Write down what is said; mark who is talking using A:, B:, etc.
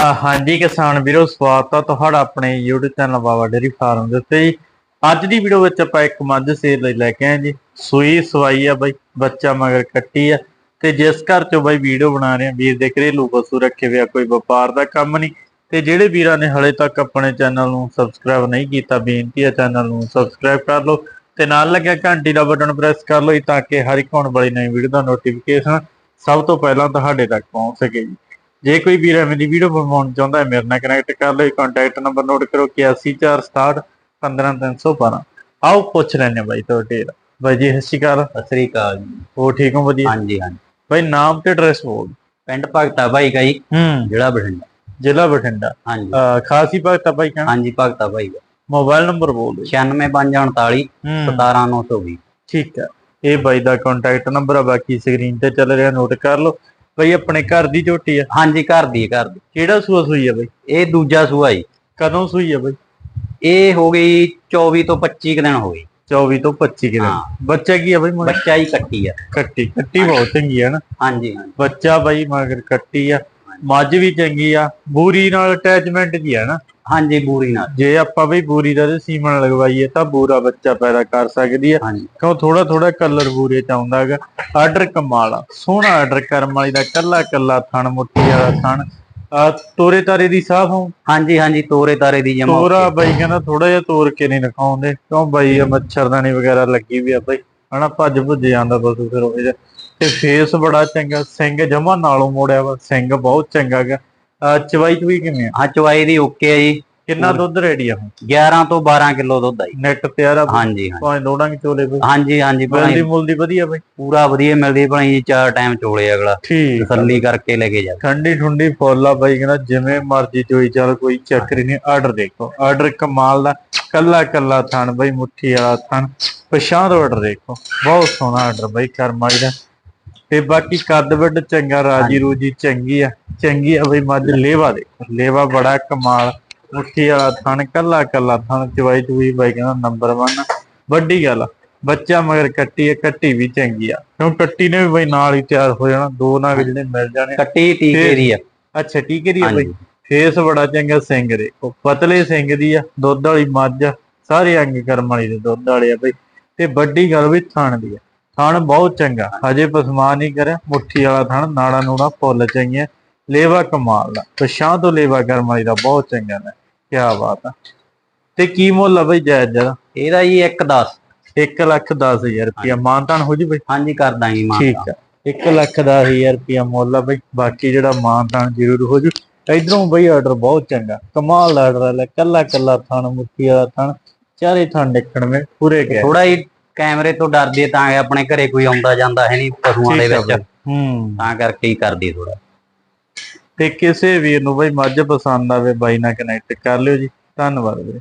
A: ਹਾਂਜੀ ਕਿਸਾਨ ਵੀਰੋ, ਸਵਾਗਤ ਆ ਤੁਹਾਡਾ ਆਪਣੇ YouTube channel Baba dairy farm ਦੇ ਉੱਤੇ ਜੀ। ਅੱਜ ਦੀ ਵੀਡੀਓ ਵਿੱਚ ਆਪਾਂ ਇੱਕ ਮੱਝ ਸੇਲ ਲਈ ਲੈ ਕੇ ਆਏ ਜੀ। ਸੂਈ ਸਵਾਈ ਆ ਬਾਈ, ਬੱਚਾ ਮਗਰ ਕੱਟੀ ਆ। ਤੇ ਜਿਸ ਘਰ ਚੋਂ ਬਾਈ ਵੀਡੀਓ ਬਣਾ ਰਹੇ ਆ ਵੀਰ ਦੇ ਘਰੇਲੂ ਪਸ਼ੂ ਰੱਖੇ ਹੋਏ ਆ, ਕੋਈ ਵਪਾਰ ਦਾ ਕੰਮ ਨਹੀਂ। ਤੇ ਜਿਹੜੇ ਵੀਰਾਂ ਨੇ ਹਲੇ ਤੱਕ ਆਪਣੇ ਚੈਨਲ ਨੂੰ ਸਬਸਕ੍ਰਾਈਬ ਨਹੀਂ ਕੀਤਾ, ਬੇਨਤੀ ਹੈ ਚੈਨਲ ਨੂੰ ਸਬਸਕ੍ਰਾਈਬ ਕਰ ਲਓ। ਤੇ ਨਾਲ ਲੱਗਿਆ ਘੰਟੀ ਦਾ ਬਟਨ ਪ੍ਰੈਸ ਕਰ ਲਓ ਤਾਂ ਕਿ ਹਰ ਇੱਕ ਆਉਣ ਵਾਲੀ ਨਵੀਂ ਵੀਡੀਓ ਦਾ ਨੋਟੀਫਿਕੇਸ਼ਨ ਸਭ ਤੋਂ ਪਹਿਲਾਂ ਤੁਹਾਡੇ ਤੱਕ ਪਹੁੰਚ ਸਕੇ ਜੀ। ਜੇ ਕੋਈ ਵੀਰ ਐਵੇਂ ਦੀ ਵੀਡੀਓ ਬਣਵਾਉਣਾ ਚਾਹੁੰਦਾ ਹੈ ਮੇਰੇ ਨਾਲ ਕਨੈਕਟ ਕਰ ਲਓ ਕੰਟੈਕਟ ਨੰਬਰ ਨੋਟ ਕਰੋ 8146 15312 ਆਓ ਪੁੱਛ ਲੈਣੇ ਬਾਈ ਤੁਹਾਡੇ। ਬਾਈ ਜੀ ਸਤਿ ਸ਼੍ਰੀ ਅਕਾਲ।
B: ਸਤਿ ਸ੍ਰੀ ਅਕਾਲ ਜੀ।
A: ਹੋ ਠੀਕ ਹੋ ਵਧੀਆ?
B: ਹਾਂਜੀ ਹਾਂਜੀ।
A: ਬਾਈ ਨਾਮ ਤੇ ਐਡਰੈਸ ਬੋਲ।
B: ਪਿੰਡ ਭਗਤਾ ਭਾਈ ਦਾ ਜੀ।
A: ਹੂੰ।
B: ਜਿਹੜਾ ਬਠਿੰਡਾ।
A: ਜ਼ਿਲ੍ਹਾ ਬਠਿੰਡਾ।
B: ਹਾਂਜੀ।
A: ਖਾਸੀ ਭਗਤਾ ਬਾਈ ਕਹਿਣਾ?
B: ਹਾਂਜੀ ਭਗਤਾ ਭਾਈ ਦਾ।
A: ਮੋਬਾਈਲ ਨੰਬਰ ਬੋਲ ਦਿਓ।
B: 96549
A: ਹੂੰ।
B: 17920
A: ਠੀਕ ਹੈ। ਇਹ ਬਾਈ ਦਾ ਕੰਟੈਕਟ ਨੰਬਰ ਆ ਬਾਕੀ ਸਕਰੀਨ ਤੇ ਚੱਲ ਰਿਹਾ ਨੋਟ ਕਰ ਲਓ। ਬਾਈ ਆਪਣੇ ਘਰ ਦੀ ਝੋਟੀ ਆ?
B: ਹਾਂਜੀ ਘਰ ਦੀ ਹੈ, ਘਰ ਦੀ।
A: ਕਿਹੜਾ ਸੂਆ ਸੂਈ ਆ ਬਾਈ?
B: ਇਹ ਦੂਜਾ ਸੂਆ ਜੀ।
A: ਕਦੋਂ ਸੂਈ ਆ ਬਾਈ?
B: ਇਹ ਹੋ ਗਈ 24 ਤੋਂ 25 ਕੁ ਦਿਨ ਹੋ ਗਈ
A: 24 ਤੋਂ 25 ਕਿਲੋ
B: ਹਾਂ।
A: ਬੱਚਾ ਕੀ ਆ ਬਾਈ ਮਗਰ
B: ਬੱਚਾ ਹੀ ਕੱਟੀ ਆ।
A: ਕੱਟੀ। ਕੱਟੀ ਬਹੁਤ ਚੰਗੀ ਆ ਨਾ।
B: ਹਾਂਜੀ ਹਾਂਜੀ।
A: ਬੱਚਾ ਬਾਈ ਮਗਰ ਕੱਟੀ ਆ। ਮੱਝ ਵੀ ਚੰਗੀ ਆ। ਬੂਰੀ ਨਾਲ ਅਟੈਚਮੈਂਟ ਜੀ ਆ ਨਾ।
B: ਹਾਂਜੀ ਬੂਰੀ ਨਾਲ।
A: ਜੇ ਆਪਾਂ ਬਈ ਬੂਰੀ ਦਾ ਸੀਮਨ ਲਗਵਾਈਏ ਤਾਂ ਬੂਰਾ ਬੱਚਾ ਪੈਦਾ ਕਰ ਸਕਦੀ
B: ਹਾਂਜੀ।
A: ਕਿਉਂ ਥੋੜਾ ਥੋੜਾ ਕਲਰ ਬੂਰੇ ਚ ਆਉਂਦਾ ਹੈਗਾ। ਆਰਡਰ ਕਮਾਲ ਸੋਹਣਾ ਆਰਡਰ ਕਰਮ ਵਾਲੀ ਦਾ ਕੱਲਾ ਕੱਲਾ ਥਣ ਮੁੱਠੀ ਵਾਲਾ ਥਣ। ਤੋਰੇ ਤਾਰੇ ਦੀ ਸਾਫ਼ ਹੋ
B: ਹਾਂਜੀ ਹਾਂਜੀ ਤੋਰੇ ਤਾਰੇ ਦੀ ਜਮਾ
A: ਤੋਰਾ ਬਾਈ ਕਹਿੰਦਾ ਥੋੜਾ ਜਿਹਾ ਤੋਰ ਕੇ ਨਹੀਂ ਦਿਖਾਉਂਦੇ ਕਿਉਂ ਬਾਈ ਮੱਛਰਦਾਨੀ ਵਗੈਰਾ ਲੱਗੀ ਵੀ ਆ ਬਾਈ। ਹਨਾ ਭੱਜ ਭੁੱਜ ਜਾਂਦਾ ਪਸ਼ੂ ਫਿਰ ਉਹ ਤੇ ਫੇਸ ਬੜਾ ਚੰਗਾ ਸਿੰਘ ਜਮਾ ਨਾਲੋਂ ਮੋੜਿਆ ਵਾ। ਸਿੰਘ ਬਹੁਤ ਚੰਗਾ ਗਾ ਚਵਾਈ ਚੁਈ ਕਿਵੇਂ ਆ?
B: ਹਾਂ ਚਵਾਈ ਦੀ ਓਕੇ ਆ ਜੀ।
A: ਕਿੰਨਾ ਦੁੱਧ ਰੈਡੀ ਆ ਹੁਣ?
B: 11 ਤੋਂ 12 ਕਿਲੋ ਦੁੱਧ ਆ ਜੀ।
A: ਨੈਟ ਤੇ ਆ?
B: ਹਾਂਜੀ ਹਾਂਜੀ।
A: ਭਾਵੇਂ ਦੋੜਾਂਗੇ ਚੋਲੇ ਬਈ
B: ਹਾਂਜੀ ਹਾਂਜੀ
A: ਮਿਲਦੀ
B: ਭਾਈ
A: ਮੁਲਦੀ ਵਧੀਆ ਬਈ।
B: ਪੂਰਾ ਵਧੀਆ ਮਿਲਦੀ ਭਾਈ ਜੀ ਚਾਰ ਟਾਈਮ ਚੋਲੇ ਅਗਲਾ।
A: ਠੀਕ।
B: ਤਸੱਲੀ ਕਰਕੇ ਲੈ ਕੇ ਜਾ
A: ਠੰਡੀ ਠੁੰਡੀ ਫੁੱਲ ਆ ਬਾਈ ਕਹਿੰਦਾ ਜਿਵੇਂ ਮਰਜ਼ੀ ਚੋਈ ਚੱਲ ਕੋਈ ਚੱਕਰ ਨਹੀਂ ਆਰਡਰ ਦੇਖੋ। ਆਰਡਰ ਕਮਾਲ ਦਾ ਕੱਲਾ ਕੱਲਾ ਥਣ ਬਾਈ ਮੁੱਠੀ ਵਾਲਾ ਥਣ। ਪਛਾਣ ਆਰਡਰ ਦੇਖੋ। ਬਹੁਤ ਸੋਹਣਾ ਆਰਡਰ ਬਾਈ ਕਰਮਾਈ ਦਾ। ਤੇ ਬਾਕੀ ਕੱਦ ਵੱਡ ਚੰਗਾ ਰਾਜੀ ਰੂਜੀ ਚੰਗੀ ਆ। ਚੰਗੀ ਆ ਬਈ ਮੱਝ ਲੇਵਾ ਦੇਖੋ ਲੇਵਾ ਬੜਾ ਕਮਾਲ। ਮੁੱਠੀ ਵਾਲਾ ਥਣ ਕੱਲਾ ਕੱਲਾ ਥਣ ਚਵਾਈ ਚੂਈ ਬਾਈ ਕਹਿੰਦਾ ਨੰਬਰ 1 ਵੱਡੀ ਗੱਲ ਆ। ਬੱਚਾ ਮਗਰ ਕੱਟੀ ਆ ਕੱਟੀ ਵੀ ਚੰਗੀ ਆ। ਕਿਉਂ ਕੱਟੀ ਨੇ ਵੀ ਬਈ ਨਾਲ ਹੀ ਤਿਆਰ ਹੋ ਜਾਣਾ। ਦੋ ਨਾਗ ਜਿਹੜੇ ਮਿਲ ਜਾਣੇ
B: ਕੱਟੀ ਟੀਕੇ ਦੀ ਆ।
A: ਅੱਛਾ ਠੀਕ ਹੈ ਜੀ ਬਈ। ਫੇਸ ਬੜਾ ਚੰਗਾ ਸਿੰਘ ਦੇ। ਉਹ ਪਤਲੇ ਸਿੰਘ ਦੀ ਆ ਦੁੱਧ ਵਾਲੀ ਮੱਝ ਆ। ਸਾਰੇ ਅੰਗ ਕਰਮ ਵਾਲੀ ਦੇ ਦੁੱਧ ਵਾਲੇ ਆ ਬਈ। ਤੇ ਵੱਡੀ ਗੱਲ ਵੀ ਥਣ ਦੀ ਆ। ਥਣ ਬਹੁਤ ਚੰਗਾ। ਹਜੇ ਪਸਮਾ ਨਹੀਂ ਕਰਿਆ। ਮੁੱਠੀ ਵਾਲਾ ਥਣ ਨਾੜਾ ਨੂੜਾ ਫੁੱਲ ਚੰਗੀਆਂ ਲੇਵਾ ਕਮਾਲ ਦਾ। ਪਛਾਂ ਤੋਂ ਲੇਵਾ ਕਰਮ ਵਾਲੀ ਦਾ ਬਹੁਤ ਚੰਗਾ ਨੇ ਕੀ ਬਾਤ ਆ। ਤੇ ਕੀ ਮੁੱਲ ਆ ਬਈ ਜਾਇਜ਼ ਜਰਾ
B: ਇਹਦਾ ਜੀ 1 10
A: 1 ਲੱਖ 10000 ਰੁਪਇਆ। ਮਾਨਤਾਨ ਹੋ ਜੀ ਬਈ?
B: ਹਾਂਜੀ ਕਰ ਦਾਂਗੇ ਮਾਂ
A: ਠੀਕ ਆ। 1 ਲੱਖ 10000 ਰੁਪਇਆ ਮੁੱਲ ਆ ਬਈ। ਬਾਕੀ ਜਿਹੜਾ ਮਾਨਤਾਨ ਜ਼ਰੂਰ ਹੋ ਜੂ। ਇਧਰੋਂ ਬਈ ਆਰਡਰ ਬਹੁਤ ਚੰਗਾ। ਕਮਾਲ ਦਾ ਆਰਡਰ ਹੈ ਕੱਲਾ ਕੱਲਾ ਥਣ ਮੁੱਠੀ ਵਾਲਾ ਥਣ। ਚਾਰੇ ਥਣ ਦੇਖਣ ਵਿੱਚ ਪੂਰੇ ਗਏ।
B: ਥੋੜਾ ਹੀ ਕੈਮਰੇ ਤੋਂ ਡਰਦੇ ਤਾਂ ਆਪਣੇ ਘਰੇ ਕੋਈ ਆਉਂਦਾ ਜਾਂਦਾ ਹੈ ਨਹੀਂ ਪਸ਼ੂਆਂ ਦੇ ਵਿੱਚ।
A: ਹੂੰ।
B: ਤਾਂ ਕਰਕੇ ਹੀ ਕਰਦੀ ਥੋੜਾ
A: ਤੇ ਕਿਸੇ ਵੀਰ ਨੂੰ ਬਈ ਮੱਝ ਪਸੰਦ ਆਵੇ ਬਾਈ ਨਾਲ ਕਨੈਕਟ ਕਰ ਲਿਓ ਜੀ। ਧੰਨਵਾਦ ਵੀਰੇ।